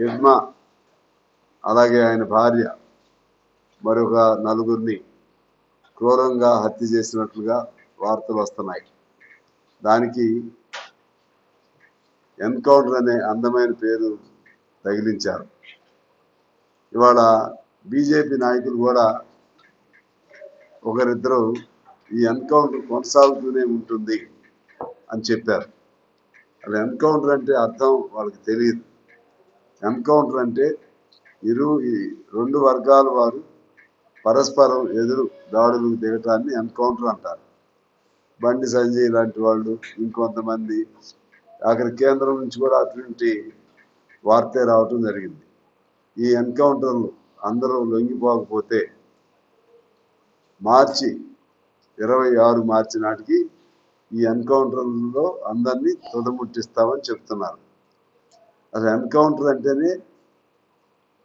హిడ్మా అలాగే ఆయన భార్య మరొక నలుగురిని క్రూరంగా హత్య చేసినట్లుగా వార్తలు వస్తున్నాయి. దానికి ఎన్కౌంటర్ అనే అందమైన పేరు తగిలించారు. ఇవాళ బీజేపీ నాయకులు కూడా ఒకరిద్దరు ఈ ఎన్కౌంటర్ కొనసాగుతూనే ఉంటుంది అని చెప్పారు. అది ఎన్కౌంటర్ అంటే అర్థం వాళ్ళకి తెలియదు. ఎన్కౌంటర్ అంటే ఇరు ఈ రెండు వర్గాల వారు పరస్పరం ఎదురు దాడులకు దిగటాన్ని ఎన్కౌంటర్ అంటారు. బండి సంజయ్ లాంటి వాళ్ళు ఇంకొంతమంది. అక్కడ కేంద్రం నుంచి కూడా అటువంటి వార్తే రావటం జరిగింది. ఈ ఎన్కౌంటర్లు అందరూ లొంగిపోకపోతే మార్చి ఇరవై ఆరు మార్చి నాటికి ఈ ఎన్కౌంటర్లో అందరినీ తుదముట్టిస్తామని చెప్తున్నారు. అసలు ఎన్కౌంటర్ అంటేనే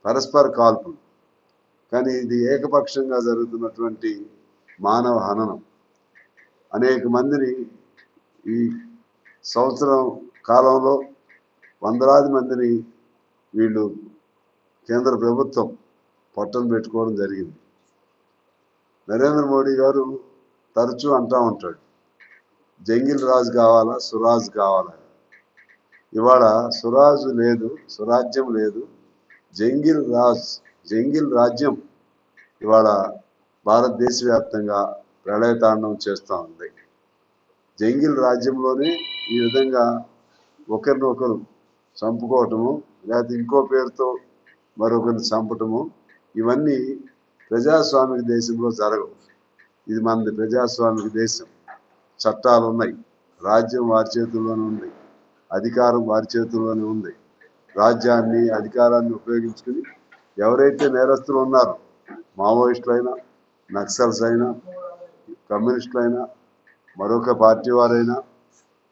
పరస్పర కాల్పులు. కానీ ఇది ఏకపక్షంగా జరుగుతున్నటువంటి మానవ హననం. అనేక మందిని ఈ సంవత్సరం కాలంలో వందలాది మందిని వీళ్ళు కేంద్ర ప్రభుత్వం పొట్టను పెట్టుకోవడం జరిగింది. నరేంద్ర మోడీ గారు తరచూ అంటూ ఉంటాడు జంగిల్ రాజు కావాలా సురాజ్ కావాలా? ఇవాళ సురాజు లేదు సురాజ్యం లేదు. జంగిల్ రాజ్ జంగిల్ రాజ్యం ఇవాళ భారతదేశ వ్యాప్తంగా ప్రళయతాండం చేస్తూ ఉంది. జంగిల్ రాజ్యంలోనే ఈ విధంగా ఒకరినొకరు చంపుకోవటము లేకపోతే ఇంకో పేరుతో మరొకరిని చంపటము ఇవన్నీ ప్రజాస్వామిక దేశంలో జరగవు. ఇది మనది ప్రజాస్వామిక దేశం. చట్టాలు ఉన్నాయి. రాజ్యం వారి చేతుల్లోనే ఉంది. అధికారం వారి చేతుల్లోనే ఉంది. రాజ్యాన్ని అధికారాన్ని ఉపయోగించుకుని ఎవరైతే నేరస్తులు ఉన్నారో మావోయిస్టులైనా నక్సల్స్ అయినా కమ్యూనిస్టులైనా మరొక పార్టీ వారైనా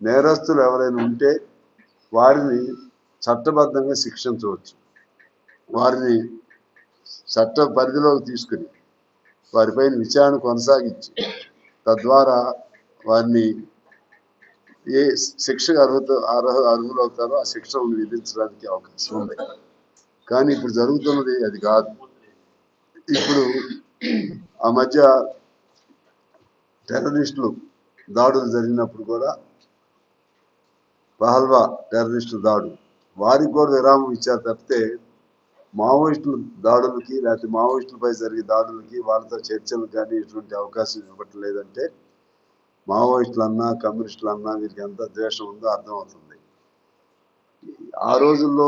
నేరస్తులు ఎవరైనా ఉంటే వారిని చట్టబద్ధంగా శిక్షించవచ్చు. వారిని చట్ట పరిధిలోకి తీసుకుని వారిపైన విచారణ కొనసాగించి తద్వారా వారిని ఏ శిక్షకు అర్హత అర్హ అవుతారో ఆ శిక్షను విధించడానికి అవకాశం ఉంది. కానీ ఇప్పుడు జరుగుతున్నది అది కాదు. ఇప్పుడు ఆ మధ్య టెర్రరిస్టులు దాడులు జరిగినప్పుడు కూడా పహల్వా టెర్రరిస్టుల దాడు. వారికి కూడా విరామం ఇచ్చారు తప్పితే మావోయిస్టుల దాడులకి లేకపోతే మావోయిస్టులపై జరిగే దాడులకి వాళ్ళతో చర్చలకు కానీ ఎటువంటి అవకాశం ఇవ్వట్లేదంటే లేదంటే అన్నా కమ్యూనిస్టులు అన్నా వీరికి ఎంత ద్వేషం ఉందో అర్థమవుతుంది. ఆ రోజుల్లో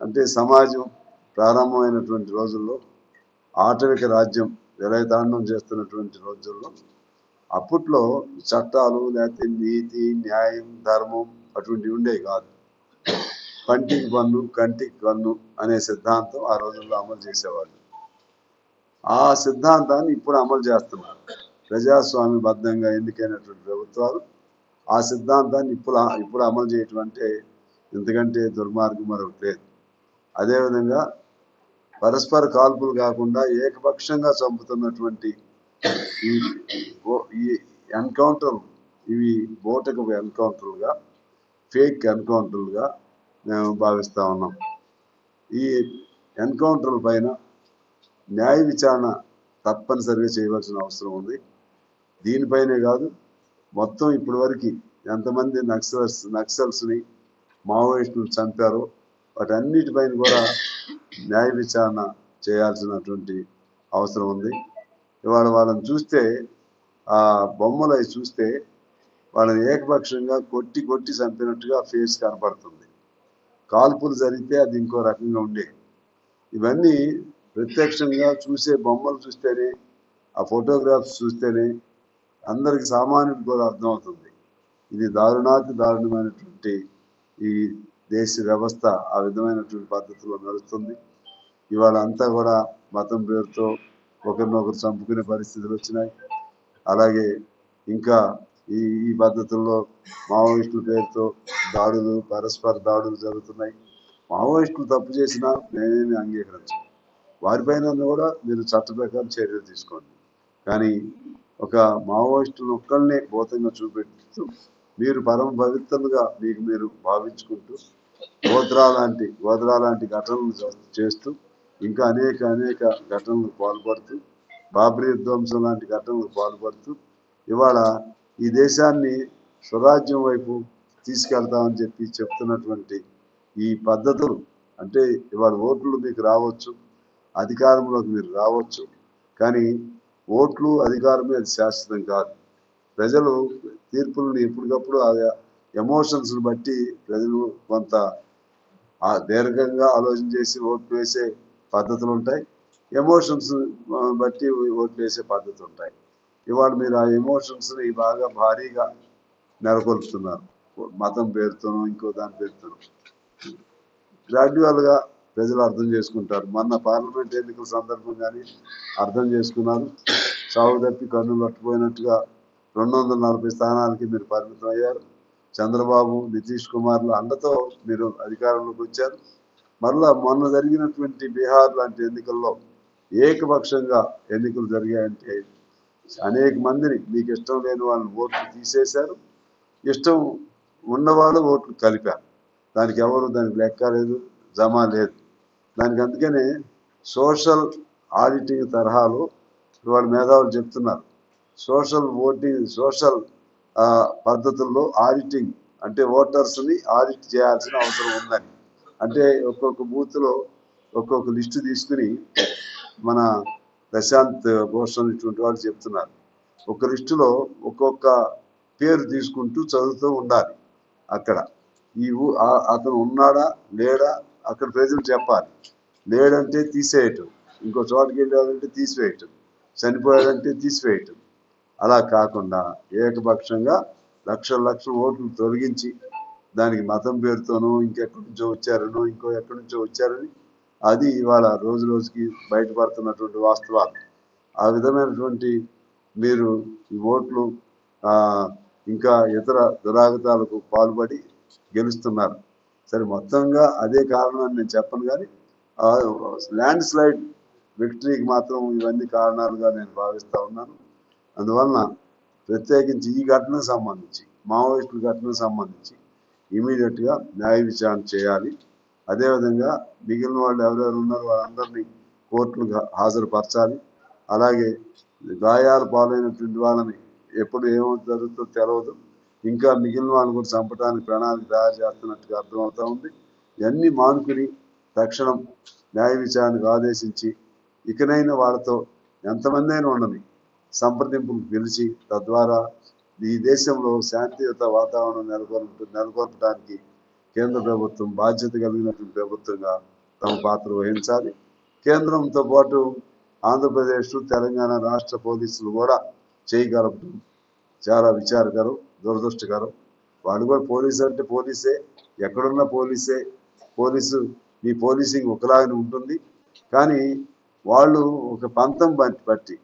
అంటే సమాజం ప్రారంభమైనటువంటి రోజుల్లో ఆటవిక రాజ్యం విలయతాండం చేస్తున్నటువంటి రోజుల్లో అప్పట్లో చట్టాలు లేకపోతే నీతి న్యాయం ధర్మం అటువంటివి ఉండేవి కాదు. పంటికి పన్ను కంటికి కన్ను అనే సిద్ధాంతం ఆ రోజుల్లో అమలు చేసేవాళ్ళు. ఆ సిద్ధాంతాన్ని ఇప్పుడు అమలు చేస్తున్నారు. ప్రజాస్వామ్యబద్ధంగా ఎన్నికైనటువంటి ప్రభుత్వాలు ఆ సిద్ధాంతాన్ని ఇప్పుడు ఇప్పుడు అమలు చేయటం అంటే ఎందుకంటే దుర్మార్గం మరొకటి లేదు. అదేవిధంగా పరస్పర కాల్పులు కాకుండా ఏకపక్షంగా చంపుతున్నటువంటి ఈ ఈ ఎన్కౌంటర్ ఇవి బోటకు ఎన్కౌంటర్లుగా ఫేక్ ఎన్కౌంటర్లుగా మేము భావిస్తూ ఉన్నాం. ఈ ఎన్కౌంటర్ల పైన న్యాయ విచారణ తప్పనిసరిగా చేయవలసిన అవసరం ఉంది. దీనిపైనే కాదు మొత్తం ఇప్పటి వరకు ఎంతమంది నక్సల్స్ నక్సల్స్ని మావోయిస్టులు చంపారో వాటన్నిటిపైన కూడా న్యాయ విచారణ చేయాల్సినటువంటి అవసరం ఉంది. ఇవాళ వాళ్ళని చూస్తే ఆ బొమ్మలు అవి చూస్తే వాళ్ళని ఏకపక్షంగా కొట్టి కొట్టి చంపినట్టుగా ఫేస్ కనపడుతుంది. కాల్పులు జరిగితే అది ఇంకో రకంగా ఉండే. ఇవన్నీ ప్రత్యక్షంగా చూసే బొమ్మలు చూస్తేనే ఆ ఫోటోగ్రాఫ్స్ చూస్తేనే అందరికి సామాన్యుడికి కూడా అర్థమవుతుంది. ఇది దారుణాతి దారుణమైనటువంటి ఈ దేశ వ్యవస్థ ఆ విధమైనటువంటి పద్ధతిలో నడుస్తుంది. ఇవాళ అంతా కూడా మతం పేరుతో ఒకరినొకరు చంపుకునే పరిస్థితులు వచ్చినాయి. అలాగే ఇంకా ఈ ఈ పద్ధతుల్లో మావోయిస్టుల పేరుతో దాడులు పరస్పర దాడులు జరుగుతున్నాయి. మావోయిస్టులు తప్పు చేసినా నేనేమి అంగీకరించను. వారిపైన కూడా మీరు చట్ట ప్రకారం చర్యలు తీసుకోండి. కానీ ఒక మావోయిస్టులను ఒక్కళ్ళనే భూతంగా చూపెడుతూ మీరు పరమ పవిత్రులుగా మీకు మీరు భావించుకుంటూ గోద్రా లాంటి గోద్రా లాంటి ఘటనలు చేస్తూ ఇంకా అనేక అనేక ఘటనలు పాల్పడుతూ బాబ్రీ విధ్వంసం లాంటి ఘటనలు పాల్పడుతూ ఇవాళ ఈ దేశాన్ని స్వరాజ్యం వైపు తీసుకెళ్తామని చెప్పి చెప్తున్నటువంటి ఈ పద్ధతులు అంటే ఇవాళ ఓట్లు మీకు రావచ్చు అధికారంలోకి మీరు రావచ్చు. కానీ ఓట్లు అధికారమే అది శాశ్వతం కాదు. ప్రజలు తీర్పులను ఎప్పటికప్పుడు ఆ ఎమోషన్స్ బట్టి ప్రజలు కొంత దీర్ఘంగా ఆలోచన చేసి ఓట్లు వేసే పద్ధతులు ఉంటాయి. ఎమోషన్స్ బట్టి ఓట్లు వేసే పద్ధతులు ఉంటాయి. ఇవాళ మీరు ఆ ఎమోషన్స్ని బాగా భారీగా నెలకొల్పుతున్నారు. మతం పేరుతోనో ఇంకో దాని పేరుతోనో. గ్రాడ్యువల్గా ప్రజలు అర్థం చేసుకుంటారు. మొన్న పార్లమెంట్ ఎన్నికల సందర్భంగానే అర్థం చేసుకున్నారు. సాగు తప్పి కన్నులు పట్టుపోయినట్టుగా రెండు వందల నలభై స్థానాలకి మీరు పరిమితం అయ్యారు. చంద్రబాబు నితీష్ కుమార్ల అండతో మీరు అధికారంలోకి వచ్చారు. మరలా మొన్న జరిగినటువంటి బీహార్ లాంటి ఎన్నికల్లో ఏకపక్షంగా ఎన్నికలు జరిగాయంటే అనేక మందిని మీకు ఇష్టం లేని వాళ్ళని ఓట్లు తీసేశారు. ఇష్టం ఉన్నవాళ్ళు ఓట్లు కలిపారు. దానికి ఎవరు దానికి లెక్క లేదు జమ లేదు. దానికి అందుకనే సోషల్ ఆడిటింగ్ తరహాలో ఇవాళ మేధావులు చెప్తున్నారు. సోషల్ ఓటింగ్ సోషల్ పద్ధతుల్లో ఆడిటింగ్ అంటే ఓటర్స్ని ఆడిట్ చేయాల్సిన అవసరం ఉందని. అంటే ఒక్కొక్క బూత్లో ఒక్కొక్క లిస్టు తీసుకుని మన ప్రశాంత్ భూషణ్ ఇటువంటి వాళ్ళు చెప్తున్నారు. ఒక లిస్టులో ఒక్కొక్క పేరు తీసుకుంటూ చదువుతూ ఉండాలి అక్కడ. ఈ అతను ఉన్నాడా లేడా అక్కడ ప్రజలు చెప్పాలి. లేడంటే తీసేయటం. ఇంకో చోటుకి వెళ్ళాడంటే తీసివేయటం. చనిపోయాడంటే తీసివేయటం. అలా కాకుండా ఏకపక్షంగా లక్షల లక్షల ఓట్లు తొలగించి దానికి మతం పేరుతోనో ఇంకెక్కడి నుంచో వచ్చారనో ఇంకో ఎక్కడి నుంచో వచ్చారని అది ఇవాళ రోజు రోజుకి బయటపడుతున్నటువంటి వాస్తవాలు. ఆ విధమైనటువంటి మీరు ఈ ఓట్లు ఇంకా ఇతర దురాగతాలకు పాల్పడి గెలుస్తున్నారు. సరే మొత్తంగా అదే కారణం అని నేను చెప్పను కానీ ల్యాండ్ స్లైడ్ విక్టరీకి మాత్రం ఇవన్నీ కారణాలుగా నేను భావిస్తూ ఉన్నాను. అందువలన ప్రత్యేకించి ఈ ఘటనకు సంబంధించి మావోయిస్టుల ఘటనకు సంబంధించి ఇమీడియట్గా న్యాయ విచారణ చేయాలి. అదేవిధంగా మిగిలిన వాళ్ళు ఎవరెవరు ఉన్నారో వాళ్ళందరినీ కోర్టులకు హాజరుపరచాలి. అలాగే గాయాలు పాలైనటువంటి వాళ్ళని ఎప్పుడు ఏమో జరుగుతుందో తెలియదు ఇంకా మిగిలిన వాళ్ళని కూడా చంపడానికి ప్రణాళిక తయారు చేస్తున్నట్టుగా అర్థమవుతా ఉంది. ఇవన్నీ మానుకుని తక్షణం న్యాయ విచారణకు ఆదేశించి ఇకనైనా వాళ్ళతో ఎంతమంది అయినా ఉండని సంప్రదింపులు పిలిచి తద్వారా ఈ దేశంలో శాంతియుత వాతావరణం నెలకొల్ప నెలకొల్పడానికి కేంద్ర ప్రభుత్వం బాధ్యత కలిగినటువంటి ప్రభుత్వంగా తమ పాత్ర వహించాలి. కేంద్రంతో పాటు ఆంధ్రప్రదేశ్ తెలంగాణ రాష్ట్ర పోలీసులు కూడా చేయగలపడం చాలా విచారకరం. దురదృష్టకరం వాళ్ళు కూడా పోలీసు అంటే పోలీసే. ఎక్కడున్న పోలీసే. పోలీసు మీ పోలీసింగ్ ఒకలాగానే ఉంటుంది. కానీ వాళ్ళు ఒక పంతం బట్టి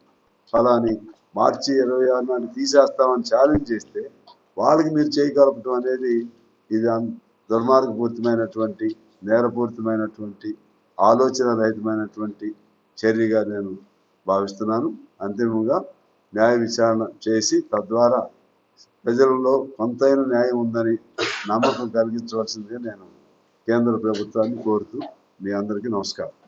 ఫలాని మార్చి ఇరవై ఆరు నాడు తీసేస్తామని ఛాలెంజ్ చేస్తే వాళ్ళకి మీరు చేయగలపడం అనేది ఇది దుర్మార్గపూరితమైనటువంటి నేరపూరితమైనటువంటి ఆలోచన రహితమైనటువంటి చర్యగా నేను భావిస్తున్నాను. అంతిమంగా న్యాయ విచారణ చేసి తద్వారా ప్రజలలో కొంతైన న్యాయం ఉందని నమ్మకం కలిగించవలసిందిగా నేను కేంద్ర ప్రభుత్వాన్ని కోరుతూ మీ అందరికీ నమస్కారం.